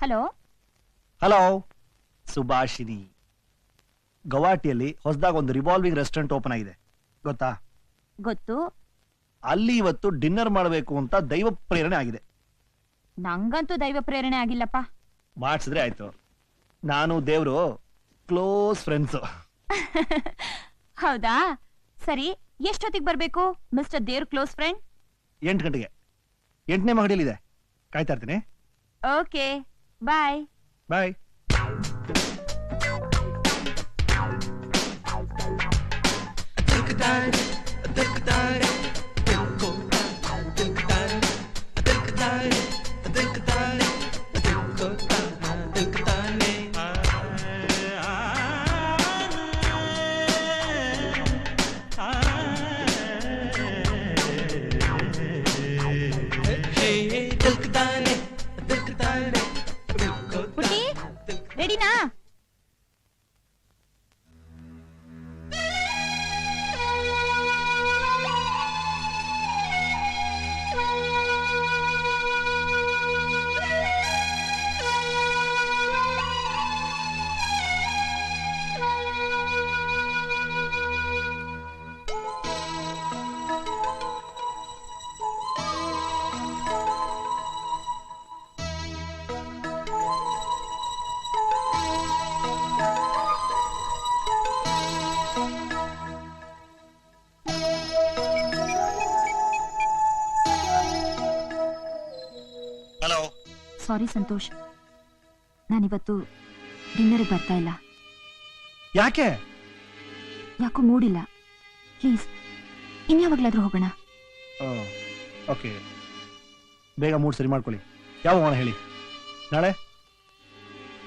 Hello? Hello? Subhashini ಗವಾಟಿಯಲ್ಲಿ ಹೊಸದಾಗ ಒಂದು revolving restaurant open ಆಗಿದೆ. ಗೊತ್ತಾ? ಗೊತ್ತು. ಅಲ್ಲಿ ಇವತ್ತು ಡಿನ್ನರ್ ಮಾಡಬೇಕು ಅಂತ ದೈವ ಪ್ರೇರಣೆ ಆಗಿದೆ. ನಂಗಂತೂ ದೈವ ಪ್ರೇರಣೆ ಆಗಿಲ್ಲಪ್ಪ. ಮಾಡಿಸಿದ್ರೆ ಆಯ್ತು. ನಾನು ದೇವ್ರು ಕ್ಲೋಸ್ ಫ್ರೆಂಡ್ಸ್ ಹೌದಾ? ಸರಿ ಎಷ್ಟೊತ್ತಿಗೆ ಬರಬೇಕು ಮಿಸ್ಟರ್ ದೇವ್ರ ಕ್ಲೋಸ್ ಫ್ರೆಂಡ್ ಎಂಟು ಗಂಟೆಗೆ. ಎಂಟನೇ ಮಹಡಿಯಲ್ಲಿದೆ. ಕಾಯ್ತಾ ಇರ್ತೀನಿ. Okay. Bye. Bye. Take a dive. Sorry Santosh. ನಾನಿವತ್ತು ಡಿನ್ನರ್ಗೆ ಬರ್ತಾ ಇಲ್ಲ. ಯಾಕೆ? ಯಾಕೋ ಮೂಡಿಲ್ಲ. ಪ್ಲೀಸ್ ಇನ್ಯಾವಾಗ್ಲಾದ್ರೂ ಹೋಗೋಣ. ಓಕೆ. ಬೇಗ ಮೂಡ್ ಸರಿ ಮಾಡ್ಕೊಳ್ಳಿ. ಯಾವ ಹೋಗೋಣ ಹೇಳಿ? ನಾಳೆ?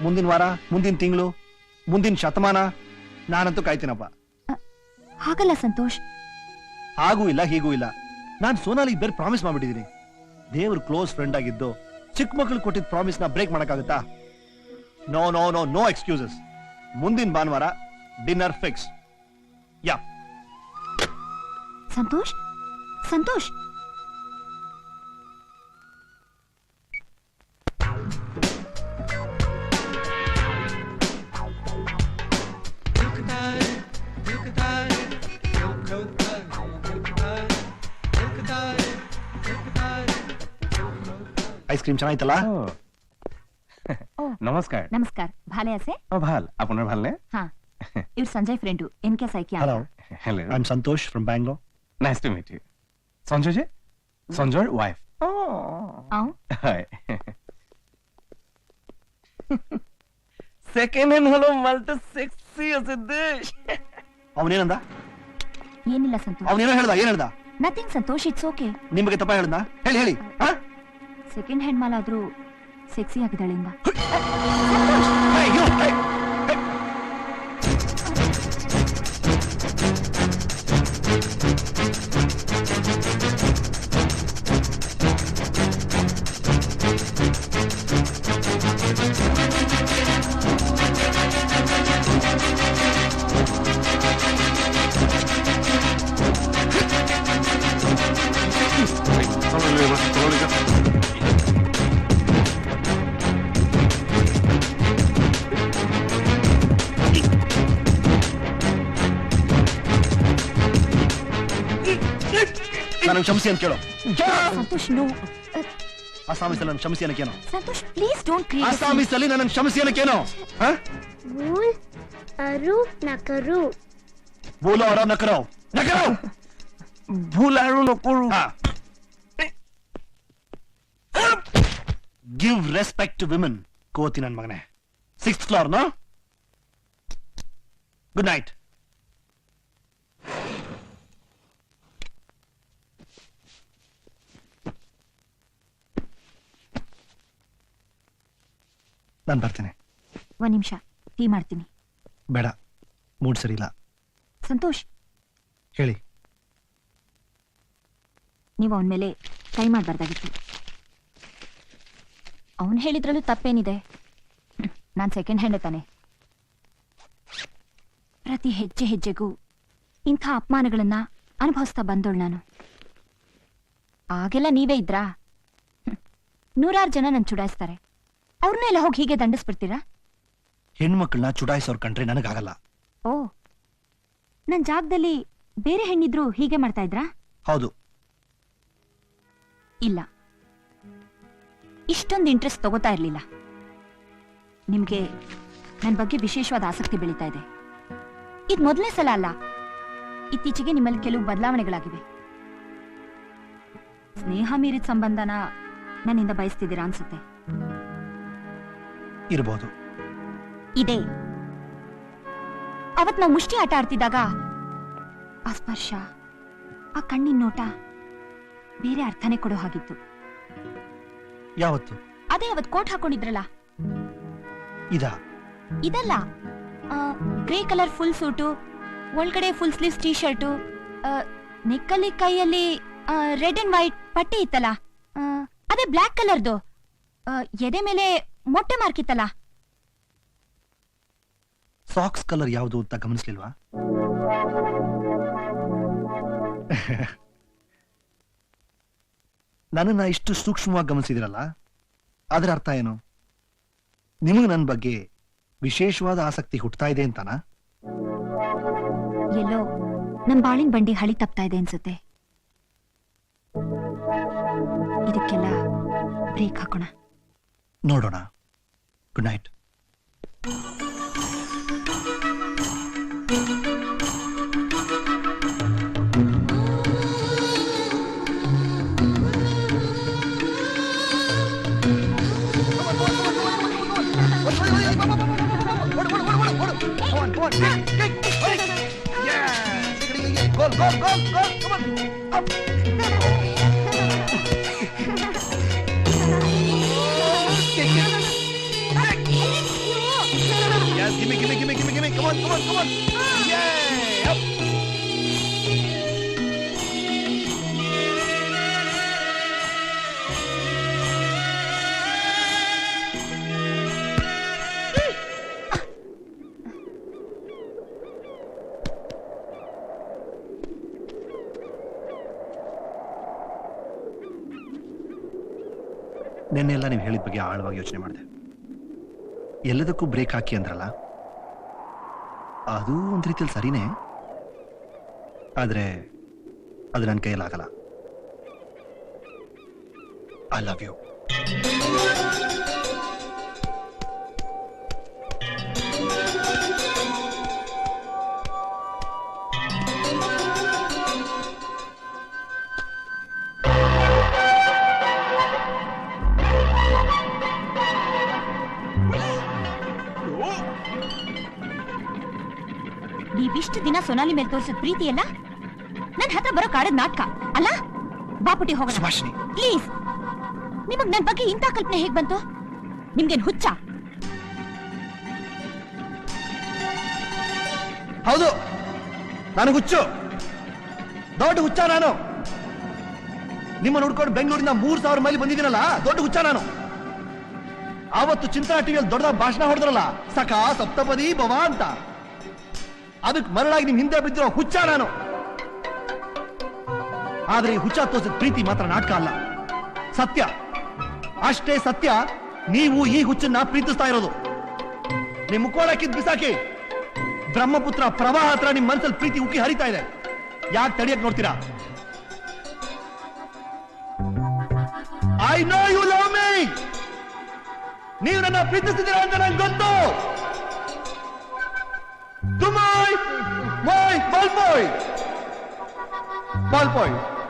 ಮುಂದಿನ ವಾರ ಮುಂದಿನ ತಿಂಗಳು ಮುಂದಿನ ಶತಮಾನ? ನಾನಂತೂ ಕಾಯ್ತೀನಪ್ಪ. ಹಾಗಲ್ಲ ಸಂತೋಷ್. ಹಾಗೂ ಇಲ್ಲ ಹೀಗೂ ಇಲ್ಲ. ನಾನು ಸೋನಾಲಿಗೆ ಬೇರೆ ಪ್ರಾಮಿಸ್ ಮಾಡ್ಬಿಟ್ಟಿದ್ದೀನಿ ದೇವ್ರ ಕ್ಲೋಸ್ ಫ್ರೆಂಡ್ ಆಗಿದ್ದು ಚಿಕ್ಕ ಮಕ್ಕಳು ಕೊಟ್ಟಿದ್ದ ಪ್ರಾಮಿಸ್ನ ಬ್ರೇಕ್ ಮಾಡಕ್ಕಾಗತ್ತಾ? No no no no excuses ಮುಂದಿನ ಭಾನುವಾರ dinner fix. Yeah. Santosh? Santosh? Ice cream ಚೆನ್ನಾಯ್ತಲ್ಲ ಓ নমস্কাৰ ನಮಸ್ಕಾರ ভালে আছে অ ভাল আপোনাৰ ভালনে হা your Sanjay ফ্রেন্ডু NK psyche hello hello' I am Santosh from Bangalore nice to meet you Sanjay যে সঞ্জয়ৰ ৱাইফ আও হয় সেকেন্ড হ্যান্ড হলো মালটা সেক্সি আছে দেশ ಅವನೇನಂದ ಏನಿಲ್ಲ ಸಂತೋಷ್ ಅವನೇನೋ ಹೇಳ್ದ ಏನ್ ಹೇಳ್ದ ನಥಿಂಗ್ ಸಂತೋಷ್ ಇಟ್ಸ್ ಓಕೆ ನಿಮ್ ಬಗ್ಗೆ ತಪ್ಪ ಹೇಳ್ದ ಹೇಳಿ ಹೇಳಿ ಹಾ? ಸೆಕೆಂಡ್ ಹ್ಯಾಂಡ್ ಮಾಲ್ ಆದ್ರೂ ಸೆಕ್ಸಿ you, hey, hey. ನನ್ ಕ್ಷಮಿಸಿ ಅಂತ ಕೇಳು. ಸಂತೋಷ್ ನೋ ಅಸ್ಸಾಮೀಸಲ್ಲಿ ನನ್ನ ಕ್ಷಮಿಸಿ ಏನಕ್ಕೇನು ಸಂತೋಷ್ ಪ್ಲೀಸ್ ನನ್ನ ಕ್ಷಮಿಸಿ ಏನಕ್ಕೇನು ನಕರು. ಅರ ಗಿವ್ ರೆಸ್ಪೆಕ್ಟ್ ಟು ವಿಮೆನ್ ಕೋತಿ ನನ್ನ ಮಗನೇ. Six floor no good night ನಾನು ಬರ್ತೇನೆ. ಒಂದ್ ನಿಮಿಷ. ಟೀ ಮಾಡ್ತೀನಿ. ಬೇಡ. ಮೂಡ್ ಸರಿ ಇಲ್ಲ. ಸಂತೋಷ್. ಹೇಳಿ. ನೀವು ಅವನ ಮೇಲೆ ಕೈ ಮಾಡಬಾರ್ದಾಗಿತ್ತು. ಅವನು ಹೇಳಿದ್ರಲ್ಲೂ ತಪ್ಪೇನಿದೆ. ನಾನು ಸೆಕೆಂಡ್ ಹ್ಯಾಂಡ್ ತಾನೆ. ಪ್ರತಿ ಹೆಜ್ಜೆ ಹೆಜ್ಜೆಗೂ ಇಂಥ ಅಪಮಾನಗಳನ್ನ ಅನುಭವಿಸ್ತಾ ಬಂದೋಳು ನಾನು. ಆಗೆಲ್ಲ ನೀವೇ ಇದ್ರಾ. ನೂರಾರು ಜನ ನನ್ನ ಚುಡಾಯಿಸ್ತಾರೆ. ಅವ್ರನ್ನೆಲ್ಲ ಹೋಗಿ ಹೀಗೆ ದಂಡಿಸ್ಬಿಡ್ತೀರಾ? ಹೆಣ್ಮಕ್ಳನ್ನ ಚುಡಾಯಿಸೋರ್ ಕಂಡ್ರೆ ನನಗಾಗಲ್ಲ. ಓ ನನ್ ಜಾಗದಲ್ಲಿ ಬೇರೆ ಹೆಣ್ಣಿದ್ರು ಹೀಗೆ ಮಾಡ್ತಾ ಇದ್ರಾ? ಹೌದು. ಇಲ್ಲ. ಇಷ್ಟೊಂದು ಇಂಟ್ರೆಸ್ಟ್ ತಗೋತಾ ಇರ್ಲಿಲ್ಲ. ನಿಮ್ಗೆ ನನ್ ಬಗ್ಗೆ ವಿಶೇಷವಾದ ಆಸಕ್ತಿ ಬೆಳೀತಾ ಇದೆ. ಇದ್ ಮೊದಲನೇ ಸಲ ಅಲ್ಲ. ಇತ್ತೀಚೆಗೆ ನಿಮ್ಮಲ್ಲಿ ಕೆಲವು ಬದಲಾವಣೆಗಳಾಗಿವೆ. ಸ್ನೇಹ ಮೀರಿದ ಸಂಬಂಧನ ನನ್ನಿಂದ ಬಯಸ್ತಿದ್ದೀರಾ ಅನ್ಸುತ್ತೆ. ಇರ್ಬೋದು. ಇದೆ. ಅವತ್ ನಾವು ಮುಷ್ಟಿ ಆಟ ಆಡ್ತಿದ್ದಾಗ ಆ ಸ್ಪರ್ಶ ಆ ಕಣ್ಣಿನ ನೋಟ ಬೇರೆ ಅರ್ಥನೇ ಕೊಡೋ ಹಾಗಿತ್ತು. ಯಾವತ್ತು? ಅದೇ ಅವತ್ ಕೋಟ್ ಹಾಕೊಂಡಿದ್ರಲ್ಲ? ಇದ? ಇದಲ್ಲ. ಗ್ರೇ ಕಲರ್ ಫುಲ್ ಸೂಟು ಒಳಗಡೆ ಫುಲ್ ಸ್ಲೀವ್ಸ್ ಟೀ ಶರ್ಟು ನೆಕ್ಕಲ್ಲಿ ಕೈಯಲ್ಲಿ ರೆಡ್ ಅಂಡ್ ವೈಟ್ ಪಟ್ಟಿ ಇತ್ತಲ್ಲ? ಆ, ಅದೇ ಬ್ಲ್ಯಾಕ್ ಕಲರ್ದು. ಎದೆ ಮೇಲೆ ಮೊಟ್ಟೆ ಮಾರ್ಕ್ ಇತ್ತಲ್ಲ ಸಾಕ್ಸ್ ಕಲರ್ ಯಾವುದು ಅಂತ ಗಮನಿಸ್ಲಿಲ್ವಾ? ನನ್ನನ್ನ ಇಷ್ಟು ಸೂಕ್ಷ್ಮವಾಗಿ ಗಮನಿಸಿದಿರಲ್ಲ? ಅದರ ಅರ್ಥ ಏನು? ನಿಮಗೆ ನನ್ನ ಬಗ್ಗೆ ವಿಶೇಷವಾದ ಆಸಕ್ತಿ ಹುಟ್ಟತಾ ಇದೆ ಅಂತಾನಾ? ಎಲ್ಲೋ ನಮ್ ಬಾಳಿನ ಬಂಡಿ ಹಳಿ ತಪ್ತಾ ಇದೆ ಅನ್ಸುತ್ತೆ. ಇದಕ್ಕೆಲ್ಲ ಬ್ರೇಕ್ ಹಾಕೋಣ. ನೋಡೋಣ good night Yes, gimme, gimme, gimme, gimme, gimme. Come on, come on, come on. Yay! Up. ನಿನ್ನೆಲ್ಲ ನೀವು ಹೇಳಿದ ಬಗ್ಗೆ ಆಳವಾಗಿ ಯೋಚನೆ ಮಾಡಿದೆ ಎಲ್ಲದಕ್ಕೂ ಬ್ರೇಕ್ ಹಾಕಿ ಅಂದ್ರಲ್ಲ ಅದು ಒಂದ್ ರೀತಿಯಲ್ಲಿ ಸರಿನೇ. ಆದ್ರೆ ಅದು ನನ್ನ ಕೈಯಲ್ಲಾಗಲ್ಲ. ಐ ಲವ್ ಯು ನೀವಿಷ್ಟು ದಿನ ಸೊನಾಲಿ ಮೇಲೆ ತೋರಿಸಿದ ಪ್ರೀತಿ ನನ್ನ ನನ್ ಹತ್ರ ಬರೋ ಕಾಡದ್ ನಾಟಕ ಅಲ್ಲ? ಬಾಪುಟಿ ಹೋಗೋಣ. ಸುಭಾಷಿಣಿ. ಪ್ಲೀಸ್ ನಿಮಗ್ ನನ್ನ ಬಗ್ಗೆ ಇಂಥ ಕಲ್ಪನೆ ಹೇಗ್ ಬಂತು? ನಿಮ್ಗೇನ್ ಹುಚ್ಚ? ಹೌದು. ನನಗೆ ಹುಚ್ಚು. ದೊಡ್ಡ ಹುಚ್ಚ ನಾನು. ನಿಮ್ಮ ಹುಡ್ಕೊಂಡು ಬೆಂಗಳೂರಿನ ಮೂರ್ ಸಾವಿರ ಮೈಲಿ ಬಂದಿದ್ದೀನಲ್ಲ ದೊಡ್ಡ ಹುಚ್ಚ ನಾನು. ಆವತ್ತು ಚಿಂತಾ ಟಿವಿಯಲ್ಲಿ ದೊಡ್ಡದಾಗಿ ಭಾಷಣ ಹೊಡೆದ್ರಲ್ಲ ಸಖಾ ಸಪ್ತಪದಿ ಭವ ಅಂತ. ಅದಕ್ಕೆ ಮರಳಾಗಿ ನಿಮ್ ಹಿಂದೆ ಬಿದ್ದಿರೋ ಹುಚ್ಚ ನಾನು. ಆದ್ರೆ ಈ ಹುಚ್ಚ ತೋರಿಸಿದ ಪ್ರೀತಿ ಮಾತ್ರ ನಾಟಕ ಅಲ್ಲ. ಸತ್ಯ. ಅಷ್ಟೇ ಸತ್ಯ, ನೀವು ಈ ಹುಚ್ಚನ್ನ ಪ್ರೀತಿಸ್ತಾ ಇರೋದು. ನಿಮ್ ಮುಕ್ಕೋಳಕ್ಕಿದ್ ಬಿಸಾಕಿ, ಬ್ರಹ್ಮಪುತ್ರ ಪ್ರವಾಹ ಹತ್ರ ನಿಮ್ ಮನಸ್ಸಲ್ಲಿ ಪ್ರೀತಿ ಉಕ್ಕಿ ಹರಿತಾ ಇದೆ. ಯಾಕೆ ತಡಿಯಕ್ ನೋಡ್ತೀರಾ? I know you love me ನೀವು ನನ್ನ ಪ್ರೀತಿಸ್ತಿದ್ದೀರಾ ಅಂತ ನಂಗೆ ಗೊತ್ತು. Ball boy. Ball.